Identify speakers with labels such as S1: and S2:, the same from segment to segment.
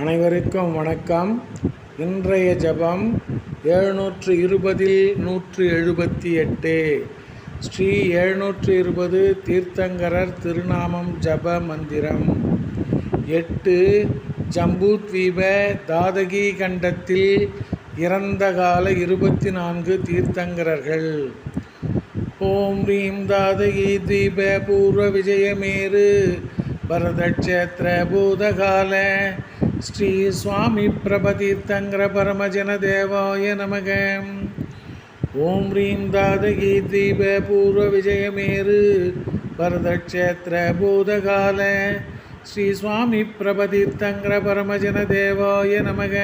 S1: அனைவருக்கும் வணக்கம். இன்றைய ஜபம் எழுநூற்று இருபதில் நூற்று எழுபத்தி எட்டு ஸ்ரீ எழுநூற்று இருபது தீர்த்தங்கரர் திருநாமம் ஜப மந்திரம். எட்டு ஜம்பூத்வீப தாதகி கண்டத்தில் இறந்த கால இருபத்தி நான்கு தீர்த்தங்கரர்கள். ஓம் ரீம் தாதகி தீப பூர்வ விஜயமேரு பரதக்ஷேத்திர பூதகால ஸ்ரீ சுவாமி பிரபதீர்த்தங்கர பரமஜன தேவாய நமக. ஓம் ஹ்ரீம் தாதகி தீப பூர்வ விஜயமேரு. பரதக்ஷேத்திர பூதகால ஸ்ரீ சுவாமி பிரபதீர்த்தங்கர பரமஜன தேவாய நமக.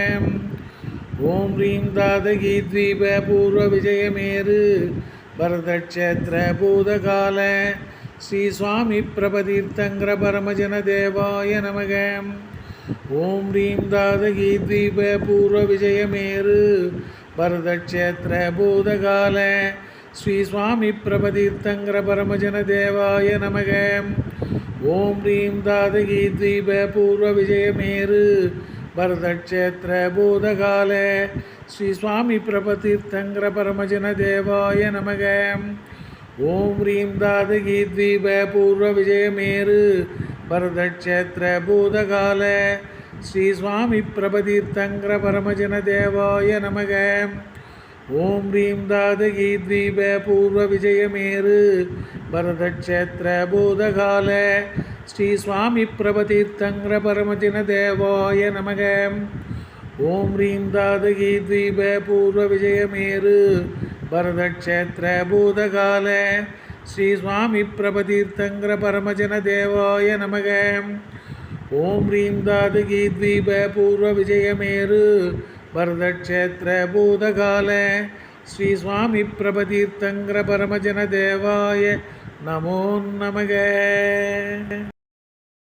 S1: ஓம் ஹ்ரீம் தாதகி தீப பூர்வ விஜயமேரு. பரதக்ஷேத்திர பூதகால ஸ்ரீ சுவாமி பிரபதீர்த்தங்கர பரமஜன தேவாய நமகம் ஓம் ரீம் தாதகி தீப பூர்வ விஜயமேரு பரதக்ஷேத்திர பூதகால ஸ்ரீ சுவாமி பிரபதீர்த்தங்கர பரமஜன தேவாய நமக. ஓம் ரீம் தாதகி தீப பூர்வ விஜயமேரு பரதக்ஷேத்திர பூதகால ஸ்ரீ சுவாமி பிரபதீர்த்தங்கர பரமஜன தேவாய நமக. ஓம் ரீம் தாதகி தீப பூர்வ விஜயமேரு பரதக்ஷேத்திர பூதகால ஸ்ரீ சுவாமி பிரபதீர்த்தங்கர பரமஜன தேவாய நமக. ஓம் ரீம் தாதகி தீப பூர்வ விஜயமேரு பரதக்ஷேத்திர பூதகால ஸ்ரீ சுவாமி பிரபதீர்த்தங்கர பரமஜன தேவாய நமக. ஓம் ரீம் தாது கீத்வீப பூர்வ விஜயமேரு வரதக்ஷேத்திர பூதகால ஸ்ரீ சுவாமி பிரபதீர்த்தங்கர பிரபதீர்த்தங்கர பரமஜன தேவாய நமோ நமக.